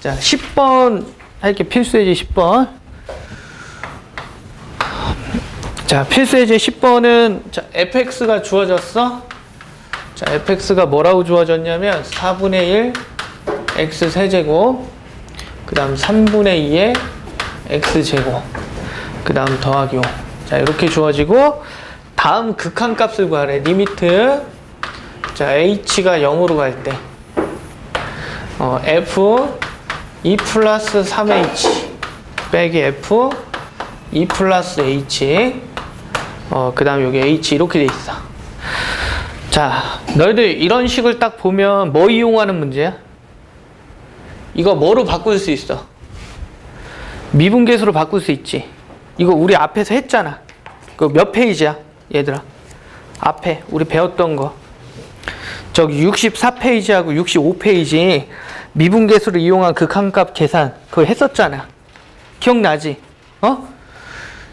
자, 10번 할게 필수예제 10번. 자, 필수예제 10번은 자, fx가 주어졌어. 자, fx가 뭐라고 주어졌냐면 4분의 1 x 세제곱 그다음 3분의 2의 x 제곱 그다음 더하기 5. 자, 이렇게 주어지고 다음 극한값을 구하래. 리미트 자, h가 0으로 갈 때. 어, f 2 플러스 3h 빼기 f 2 플러스 h 어, 그 다음 여기 h 이렇게 돼 있어. 자, 너희들 이런 식을 딱 보면 뭐 이용하는 문제야? 이거 뭐로 바꿀 수 있어? 미분계수로 바꿀 수 있지. 이거 우리 앞에서 했잖아. 그 몇 페이지야, 얘들아? 앞에 우리 배웠던 거. 저기 64페이지하고 65페이지 미분계수를 이용한 극한값 계산 그거 했었잖아. 기억나지? 어?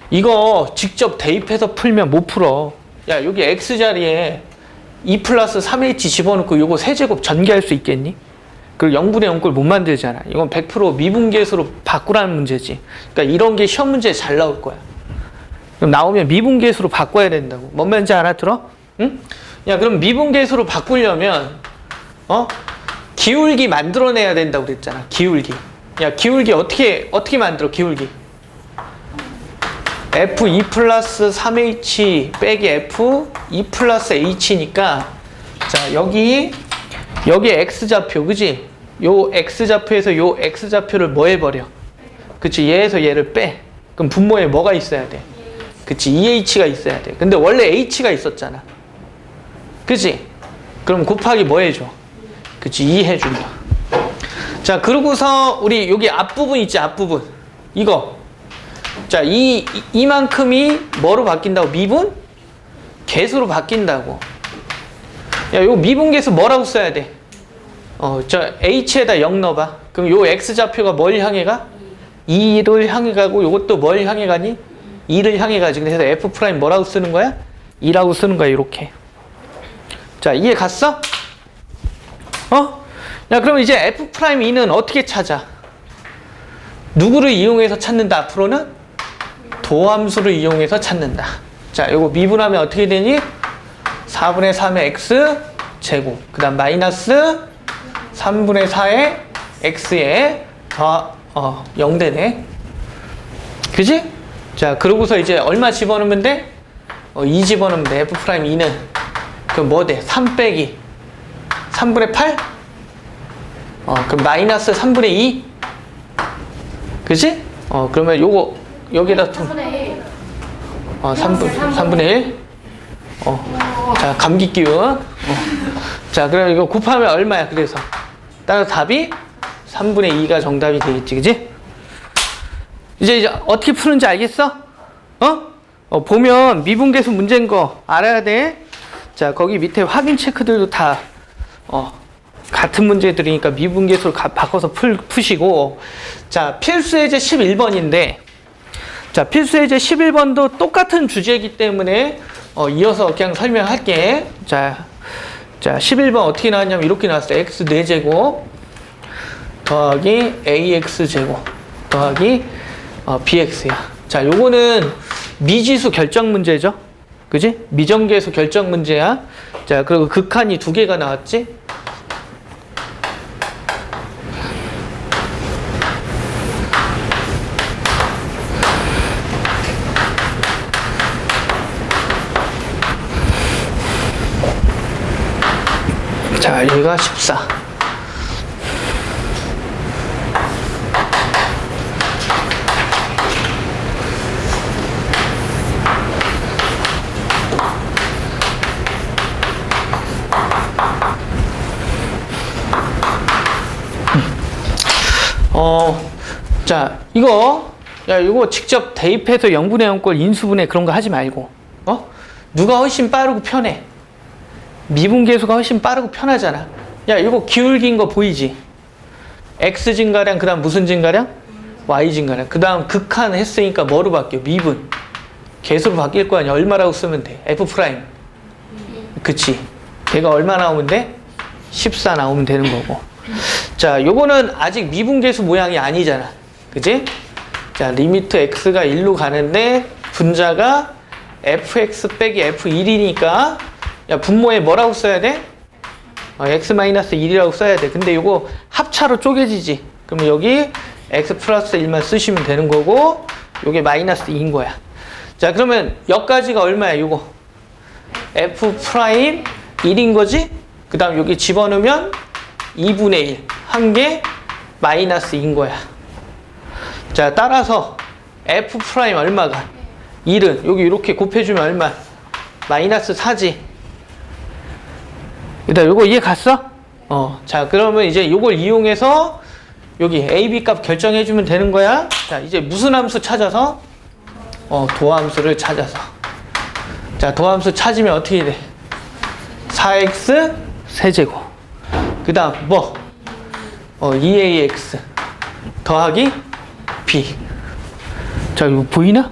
이거 직접 대입해서 풀면 못 풀어. 야, 여기 x 자리에 2 플러스 3h 집어넣고 요거 세제곱 전개할 수 있겠니? 그리고 0분의 0꼴 못 만들잖아. 이건 100% 미분계수로 바꾸라는 문제지. 그러니까 이런 게 시험 문제에 잘 나올 거야. 그럼 나오면 미분계수로 바꿔야 된다고. 뭔 말인지 알아들어? 응? 야, 그럼 미분계수로 바꾸려면 어? 기울기 만들어내야 된다고 그랬잖아. 기울기. 야, 기울기 어떻게 어떻게 만들어? 기울기. F2 플러스 3H 빼기 F2 플러스 H니까 자 여기 여기 X좌표 그지? 요 X좌표에서 요 X좌표를 뭐 해버려? 그치 얘에서 얘를 빼 그럼 분모에 뭐가 있어야 돼? 그치 2H가 있어야 돼 근데 원래 H가 있었잖아 그치? 그럼 곱하기 뭐 해줘? 그치 2 해준다 자 그러고서 우리 여기 앞부분 있지 앞부분 이거 자, 이, 이- 이만큼이 뭐로 바뀐다고? 미분? 개수로 바뀐다고. 야, 요 미분 개수 뭐라고 써야 돼? 어, 저 h에다 0 넣어봐. 그럼 요 x좌표가 뭘 향해 가? 2를 향해 가고 요것도 뭘 향해 가니? 2를 향해 가지. 그래서 f 프라임 뭐라고 쓰는 거야? 2라고 쓰는 거야, 이렇게. 자, 이해 갔어? 어? 야, 그럼 이제 f 프라임 2는 어떻게 찾아? 누구를 이용해서 찾는다, 앞으로는? 도함수를 이용해서 찾는다. 자, 요거 미분하면 어떻게 되니? 4분의 3의 x 제곱. 그 다음 마이너스 3분의 4의 x에 더, 어, 0 되네. 그지? 자, 그러고서 이제 얼마 집어넣으면 돼? 어, 2 집어넣으면 돼. f 프라임 2는. 그럼 뭐 돼? 3 빼기. 3분의 8? 어, 그럼 마이너스 3분의 2? 그지? 어, 그러면 요거 여기다 좀 3분의 1. 어, 3분, 3분의 1. 어. 자, 감기 기운. 어. 자, 그럼 이거 곱하면 얼마야, 그래서? 따라서 답이 3분의 2가 정답이 되겠지, 그지? 이제, 이제 어떻게 푸는지 알겠어? 어? 어, 보면 미분계수 문제인 거 알아야 돼. 자, 거기 밑에 확인 체크들도 다, 어, 같은 문제들이니까 미분계수를 가- 바꿔서 풀, 푸시고. 자, 필수예제 11번인데, 자, 필수예제 11번도 똑같은 주제이기 때문에 어, 이어서 그냥 설명할게. 자, 자, 11번 어떻게 나왔냐면 이렇게 나왔어. x 4제곱 더하기 ax 제곱 더하기 어, bx야. 자, 요거는 미지수 결정 문제죠. 그지? 미정계수 결정 문제야. 자, 그리고 극한이 두 개가 나왔지? 자, 여기가 14. 어, 자, 이거, 야, 이거 직접 대입해서 0분의 0꼴 인수분해 그런 거 하지 말고, 어? 누가 훨씬 빠르고 편해? 미분계수가 훨씬 빠르고 편하잖아. 야, 이거 기울기인 거 보이지? x 증가량, 그 다음 무슨 증가량? y 증가량. 그 다음 극한 했으니까 뭐로 바뀌어? 미분. 계수로 바뀔 거 아니야. 얼마라고 쓰면 돼? f 프라임. 그치. 걔가 얼마 나오면 돼? 14 나오면 되는 거고. 자, 요거는 아직 미분계수 모양이 아니잖아. 그지? 자, 리미트 x가 1로 가는데 분자가 fx 빼기 f1이니까 야, 분모에 뭐라고 써야 돼? 어, x-1이라고 써야 돼. 근데 요거 합차로 쪼개지지. 그러면 여기 x 플러스 1만 쓰시면 되는 거고 요게 마이너스 2인 거야. 자, 그러면 여기까지가 얼마야, 요거? f 프라임 1인 거지? 그 다음 여기 집어넣으면 2분의 1. 한 개 마이너스 2인 거야. 자, 따라서 f 프라임 얼마가? 1은 여기 이렇게 곱해주면 얼마? 마이너스 4지. 일단 요거 이해 갔어? 어. 자, 그러면 이제 요걸 이용해서 여기 a, b 값 결정해주면 되는 거야. 자, 이제 무슨 함수 찾아서? 어, 도함수를 찾아서. 자, 도함수 찾으면 어떻게 돼? 4x 세제곱. 그 다음 뭐? 어, 2ax 더하기 b. 자, 이거 보이나?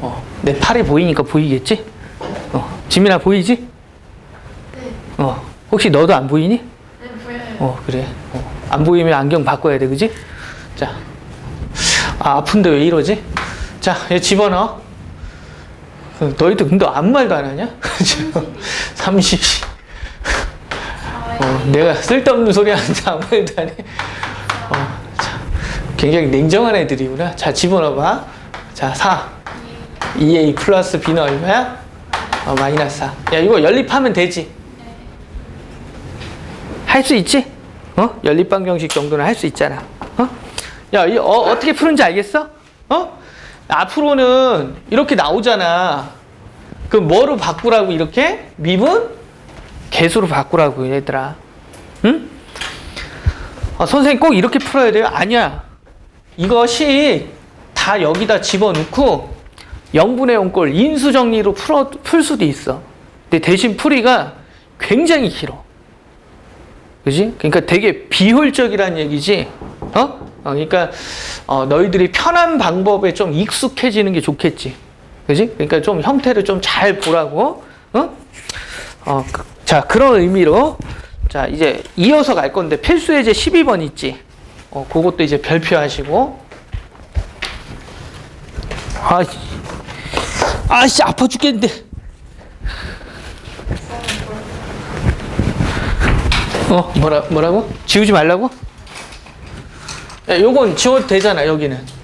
어, 내 팔이 보이니까 보이겠지? 어, 지민아 보이지? 네, 어, 혹시 너도 안 보이니? 네 보여요. 어, 그래. 어, 안 보이면 안경 바꿔야 돼, 그지? 자, 아, 아픈데 왜 이러지? 자, 얘 집어넣어. 어, 너희도 근데 아무 말도 안 하냐? 30. 어, 내가 쓸데없는 소리 하는데 아무 말도 안 해. 굉장히 냉정한 애들이구나. 자, 집어넣어봐. 자, 4. 2a 플러스 b는 얼마야? 어, 마이너스 4. 야, 이거 연립하면 되지. 할 수 있지? 어? 연립방정식 정도는 할 수 있잖아. 어? 야, 이 어, 어떻게 푸는지 알겠어? 어? 앞으로는 이렇게 나오잖아. 그럼 뭐로 바꾸라고 이렇게? 미분? 개수로 바꾸라고 얘들아. 응? 어, 선생님 꼭 이렇게 풀어야 돼요? 아니야. 이것이 다 여기다 집어넣고 0분의 0꼴 인수 정리로 풀어, 풀 수도 있어. 근데 대신 풀이가 굉장히 길어. 그지? 그러니까 되게 비효율적이라는 얘기지. 어? 어, 그러니까 어, 너희들이 편한 방법에 좀 익숙해지는 게 좋겠지. 그지? 그러니까 좀 형태를 좀 잘 보라고. 어? 어, 그- 자, 그런 의미로 자, 이제 이어서 갈 건데 필수 예제 12번 있지. 어, 그것도 이제 별표하시고. 아, 아씨 아파 죽겠는데. 어, 뭐라 뭐라고? 지우지 말라고? 야, 요건 지워도 되잖아, 여기는.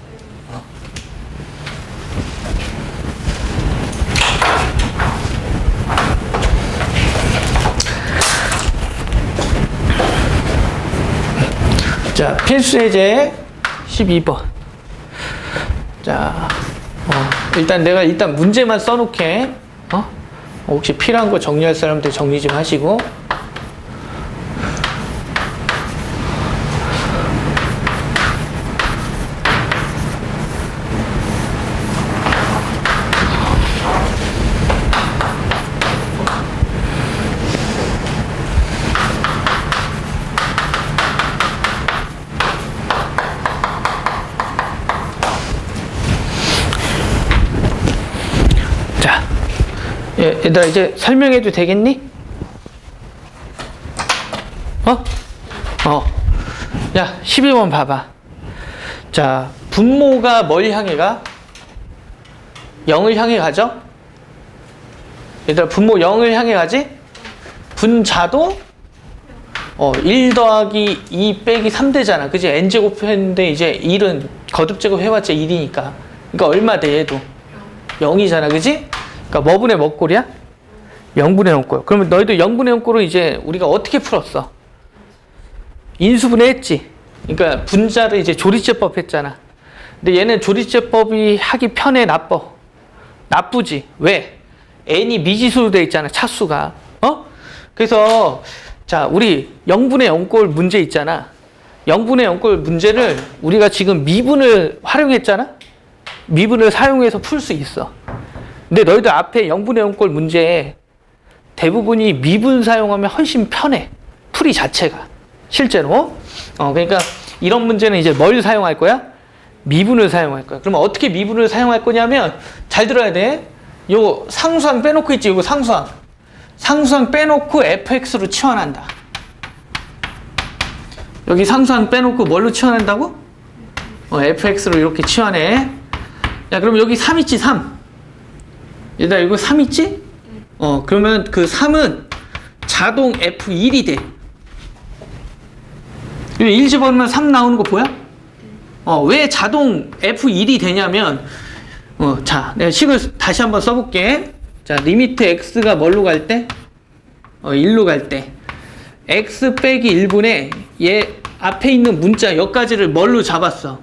자, 필수 예제 12번. 자, 어, 일단 내가 일단 문제만 써놓게. 어? 혹시 필요한 거 정리할 사람들 정리 좀 하시고. 예, 얘들아 이제 설명해도 되겠니? 어? 어. 야, 12번 봐봐. 자, 분모가 뭘 향해 가? 0을 향해 가죠? 얘들아, 분모 0을 향해 가지? 분자도 어, 1 더하기 2 빼기 3 되잖아. 그지? n제곱 했는데 이제 1은 거듭제곱 해봤자 1이니까. 그러니까 얼마 돼, 얘도? 0이잖아, 그지? 그러니까 뭐 분의 몇 꼴이야? 0분의 0꼴. 그러면 너희도 0분의 0꼴은 이제 우리가 어떻게 풀었어? 인수분해 했지. 그러니까 분자를 이제 조리제법 했잖아. 근데 얘는 조리제법이 하기 편해, 나빠. 나쁘지. 왜? n이 미지수로 돼 있잖아, 차수가. 어? 그래서 자, 우리 0분의 0꼴 문제 있잖아. 0분의 0꼴 문제를 우리가 지금 미분을 활용했잖아. 미분을 사용해서 풀 수 있어. 근데 너희들 앞에 0분의 0꼴 문제에 대부분이 미분 사용하면 훨씬 편해. 풀이 자체가. 실제로. 어, 그러니까 이런 문제는 이제 뭘 사용할 거야? 미분을 사용할 거야. 그러면 어떻게 미분을 사용할 거냐면 잘 들어야 돼. 요 상수항 빼놓고 있지. 요거 상수항. 상수항 빼놓고 fx로 치환한다. 여기 상수항 빼놓고 뭘로 치환한다고? 어, fx로 이렇게 치환해. 야, 그럼 여기 3 있지, 3. 얘들아, 이거 3 있지? 어, 그러면 그 3은 자동 F1이 돼. 이거 1 집어넣으면 3 나오는 거 보여? 어, 왜 자동 F1이 되냐면, 어, 자, 내가 식을 다시 한번 써볼게. 자, 리미트 x가 뭘로 갈 때? 어, 1로 갈 때. x 빼기 1분의 얘 앞에 있는 문자 여기까지를 뭘로 잡았어?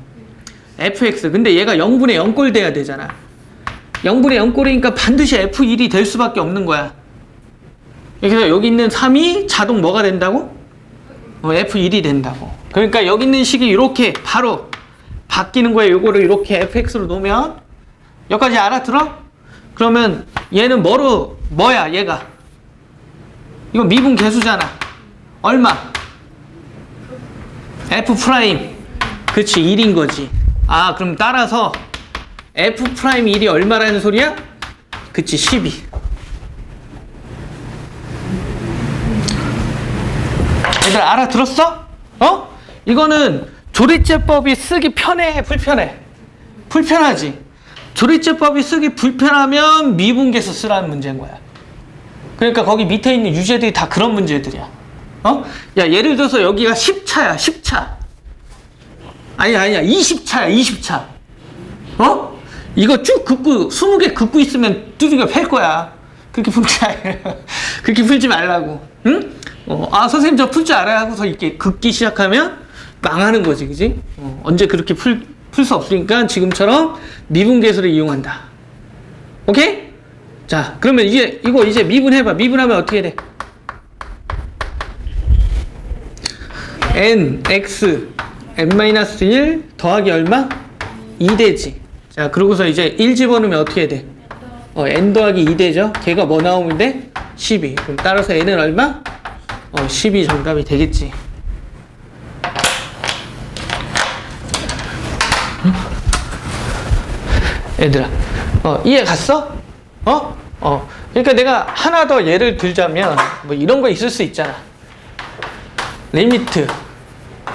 fx. 근데 얘가 0분의 0꼴 돼야 되잖아. 0분의 0꼴이니까 반드시 f1이 될 수밖에 없는 거야. 그래서 여기 있는 3이 자동 뭐가 된다고? 어, f1이 된다고. 그러니까 여기 있는 식이 이렇게 바로 바뀌는 거예요. 요거를 이렇게 fx로 놓으면 여기까지 알아들어? 그러면 얘는 뭐로 뭐야 얘가? 이거 미분 계수잖아. 얼마? f 프라임. 그치 1인 거지. 아 그럼 따라서 f 프라임 1이 얼마라는 소리야? 그치 12. 얘들 알아들었어? 어? 이거는 조리제법이 쓰기 편해 불편해? 불편하지. 조리제법이 쓰기 불편하면 미분계수 쓰라는 문제인 거야. 그러니까 거기 밑에 있는 유제들이 다 그런 문제들이야. 어? 야, 예를 들어서 여기가 10차야, 10차. 아니, 아니야, 20차야, 20차. 어? 이거 쭉 긋고, 20개 긋고 있으면 두들겨 팰 거야. 그렇게 풀지, 그렇게 풀지 말라고. 응? 어, 아, 선생님 저 풀 줄 알아요 하고서 이렇게 긋기 시작하면 망하는 거지, 그지? 어, 언제 그렇게 풀, 풀 수 없으니까 지금처럼 미분계수를 이용한다. 오케이? 자, 그러면 이제, 이거 이제 미분해봐. 미분하면 어떻게 돼? n, x, n-1 더하기 얼마? 2 되지. 자, 그러고서 이제 1 집어넣으면 어떻게 돼? 어, n 더하기 2 되죠? 걔가 뭐 나오면 돼? 12. 그럼 따라서 n은 얼마? 어, 12 정답이 되겠지. 얘들아, 어, 이해 갔어? 어? 어. 그러니까 내가 하나 더 예를 들자면, 뭐 이런 거 있을 수 있잖아. 리미트,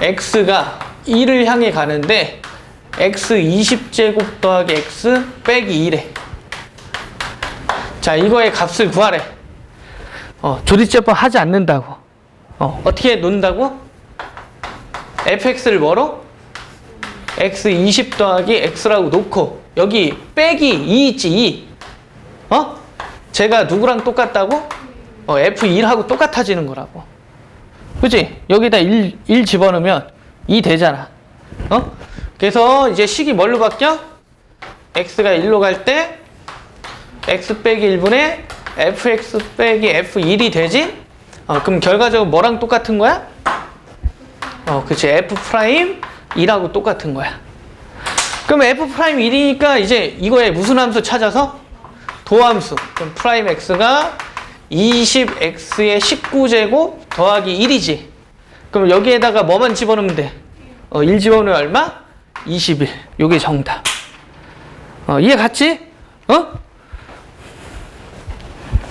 x가 1을 향해 가는데, x 20제곱 더하기 x 빼기 2래. 자, 이거의 값을 구하래. 어, 조리제법 하지 않는다고. 어, 어떻게 놓는다고? fx를 뭐로? x 20 더하기 x라고 놓고 여기 빼기 2 있지 2 어? 제가 누구랑 똑같다고? 어, f1하고 똑같아지는 거라고 그치? 여기다 1, 1 집어넣으면 2 되잖아 어? 그래서 이제 식이 뭘로 바뀌어? x가 1로 갈 때 x 빼기 1분의 fx 빼기 f1이 되지? 어, 그럼 결과적으로 뭐랑 똑같은 거야? 어, 그치. f 프라임 2라고 똑같은 거야. 그럼 f 프라임 1이니까 이제 이거에 무슨 함수 찾아서? 도함수. 그럼 프라임 x가 20x의 19제곱 더하기 1이지. 그럼 여기에다가 뭐만 집어넣으면 돼? 어, 1 집어넣으면 얼마? 21. 요게 정답. 어, 이해 갔지? 어?